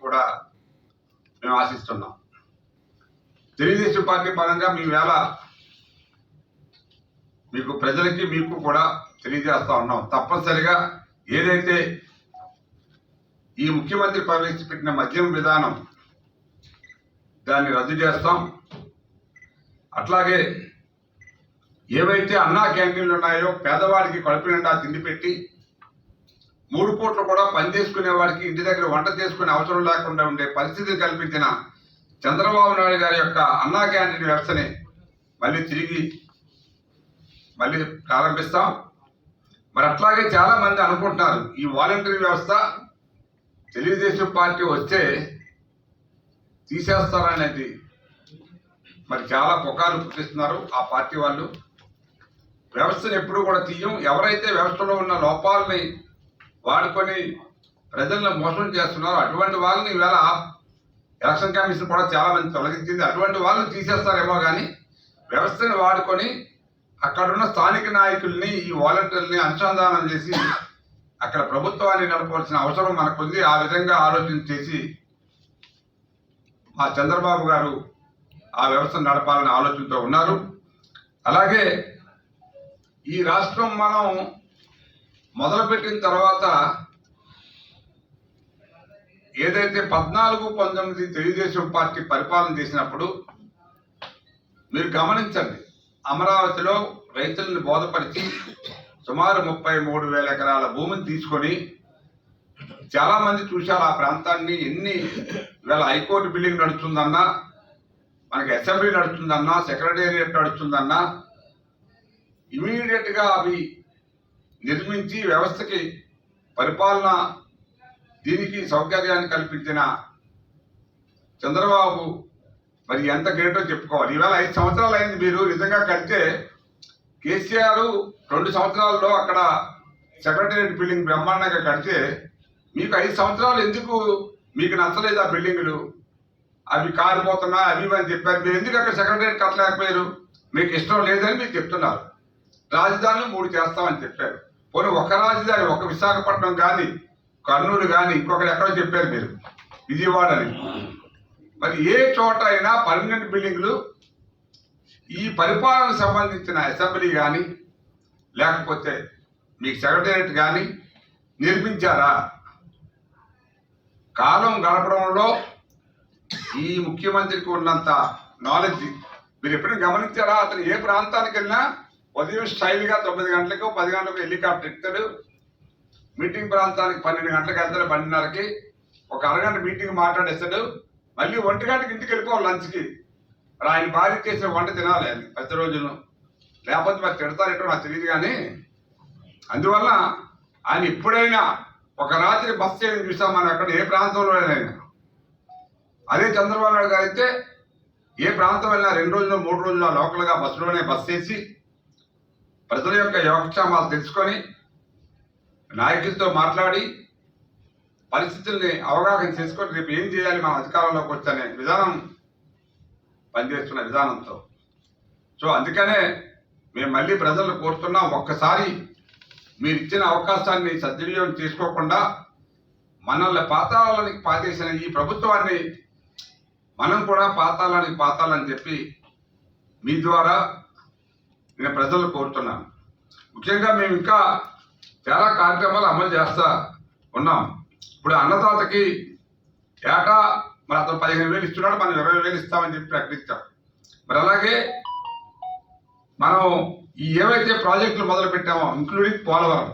కూడా మేము ఆశిస్తున్నాం. తెలుగుదేశం పార్టీ పరంగా మీ వేళ మీకు ప్రజలకి మీకు కూడా తెలియజేస్తా ఉన్నాం. తప్పనిసరిగా ఏదైతే ఈ ముఖ్యమంత్రి ప్రవేశపెట్టిన మద్యం విధానం దాన్ని రద్దు చేస్తాం. అట్లాగే ఏవైతే అన్నా క్యాంటీన్లు ఉన్నాయో పేదవాడికి కడుపు నిండా తిండి పెట్టి మూడు పూట్లు కూడా పని చేసుకునే వాడికి ఇంటి దగ్గర వంట చేసుకునే అవసరం లేకుండా ఉండే పరిస్థితి కల్పించిన చంద్రబాబు నాయుడు గారి యొక్క అన్నా క్యాంటీన్ వ్యవస్థని మళ్ళీ తిరిగి మళ్ళీ ప్రారంభిస్తాం. మరి అట్లాగే చాలా మంది అనుకుంటున్నారు ఈ వాలంటరీ వ్యవస్థ తెలుగుదేశం పార్టీ వస్తే తీసేస్తారనేది. మరి చాలా పుకార్లు పుట్టిస్తున్నారు ఆ పార్టీ వాళ్ళు. వ్యవస్థను ఎప్పుడు కూడా తీయం. ఎవరైతే వ్యవస్థలో ఉన్న లోపాలని వాడుకొని ప్రజలను మోసం చేస్తున్నారు. అటువంటి వాళ్ళని ఈవేళ ఎలక్షన్ కమిషన్ కూడా చాలా మంది తొలగించింది. అటువంటి వాళ్ళని తీసేస్తారేమో కానీ వ్యవస్థను వాడుకొని అక్కడున్న స్థానిక నాయకుల్ని ఈ వాలంటీర్ని అనుసంధానం చేసి అక్కడ ప్రభుత్వాన్ని నడపవలసిన అవసరం మనకుంది. ఆ విధంగా ఆలోచన చేసి మా చంద్రబాబు గారు ఆ వ్యవస్థను నడపాలనే ఆలోచనతో ఉన్నారు. అలాగే ఈ రాష్ట్రం మనం మొదలుపెట్టిన తర్వాత ఏదైతే పద్నాలుగు పంతొమ్మిది తెలుగుదేశం పార్టీ పరిపాలన చేసినప్పుడు మీరు గమనించండి అమరావతిలో రైతులను బోధపరిచి సుమారు ముప్పై మూడు వేల ఎకరాల భూమిని తీసుకొని చాలామంది చూశారు ఆ ప్రాంతాన్ని ఎన్ని వేల హైకోర్టు బిల్డింగ్ నడుస్తుందన్నా మనకి అసెంబ్లీ నడుస్తుందన్నా సెక్రటేరియట్ నడుస్తుందన్నా ఇమీడియట్గా అవి నిర్మించి వ్యవస్థకి పరిపాలన దీనికి సౌకర్యాన్ని కల్పించిన చంద్రబాబు మరి ఎంత గ్రేటో చెప్పుకోవాలి. ఈవేళ ఐదు సంవత్సరాలు అయింది మీరు. నిజంగా కడితే కేసీఆర్ రెండు సంవత్సరాల్లో అక్కడ సెక్రటేరియట్ బిల్డింగ్ బ్రహ్మాండంగా కడితే మీకు ఐదు సంవత్సరాలు ఎందుకు మీకు నచ్చలేదు ఆ బిల్డింగులు? అవి కారిపోతున్నా అవి అని చెప్పారు. మీరు ఎందుకు అక్కడ సెక్రటేరియట్ కట్టలేకపోయారు? మీకు ఇష్టం లేదని మీరు చెప్తున్నారు. రాజధానులు మూడు చేస్తామని చెప్పారు. పోనీ ఒక రాజధాని ఒక విశాఖపట్నం కానీ కర్నూలు కానీ ఇంకొకరు ఎక్కడో చెప్పారు మీరు. విజయవాడ అని మరి ఏ చోట అయినా పర్మనెంట్ బిల్డింగ్లు ఈ పరిపాలనకు సంబంధించిన అసెంబ్లీ కానీ లేకపోతే మీకు సెక్రటేరియట్ కానీ నిర్మించారా? కాలం గడపడంలో ఈ ముఖ్యమంత్రికి ఉన్నంత నాలెడ్జ్ మీరు ఎప్పుడైనా గమనించారా? అతను ఏ ప్రాంతానికి వెళ్ళినా ఉదయం స్టైల్గా తొమ్మిది గంటలకు పది గంటలకు హెలికాప్టర్ ఎక్కుతాడు. మీటింగ్ ప్రాంతానికి పన్నెండు గంటలకు వెళ్తాడు పన్నెండున్నరకి. ఒక అరగంట మీటింగ్ మాట్లాడేస్తాడు. మళ్ళీ ఒంటి గంటకి ఇంటికి వెళ్ళిపోవాలి లంచ్కి. మరి ఆయన భార్య చేసిన వంట తినాలి అది ప్రతి రోజును. లేకపోతే మరి తిడతారేటో నాకు తెలియదు కానీ అందువల్ల ఆయన ఎప్పుడైనా ఒక రాత్రి బస్ చేయడం చూసాం మనం అక్కడ ఏ ప్రాంతంలో అయినా అదే చంద్రబాబు నాయుడు గారు అయితే ఏ ప్రాంతం వెళ్ళినా రెండు రోజులు మూడు రోజులు లోకల్గా బస్సులోనే బస్ చేసి ప్రజల యొక్క యోగక్షేమాలు తెలుసుకొని నాయకులతో మాట్లాడి పరిస్థితుల్ని అవగాహన చేసుకొని రేపు ఏం చేయాలి మన అధికారంలోకి వచ్చనే విధానం పనిచేస్తున్న విధానంతో. సో అందుకనే మేము మళ్ళీ ప్రజలను కోరుతున్నాం ఒక్కసారి మీరు ఇచ్చిన అవకాశాన్ని సద్వినియోగం చేసుకోకుండా మనల్ని పాతాళానికి పాతేసిన ఈ ప్రభుత్వాన్ని మనం కూడా పాతాళానికి పాతాలని చెప్పి మీ ద్వారా నేను ప్రజలు కోరుతున్నాను. ముఖ్యంగా మేము ఇంకా చాలా కార్యక్రమాలు అమలు చేస్తా ఉన్నాం. ఇప్పుడు అన్నదాతకి ఏటా మరి అతను పదిహేను వేలు ఇస్తున్నాడు మనం ఇరవై వేలు ఇస్తామని చెప్పి ప్రకటించాం. మరి అలాగే మనం ఈ ఏవైతే ప్రాజెక్టులు మొదలు పెట్టామో ఇంక్లూడింగ్ పోలవరం.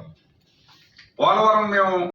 పోలవరం మేము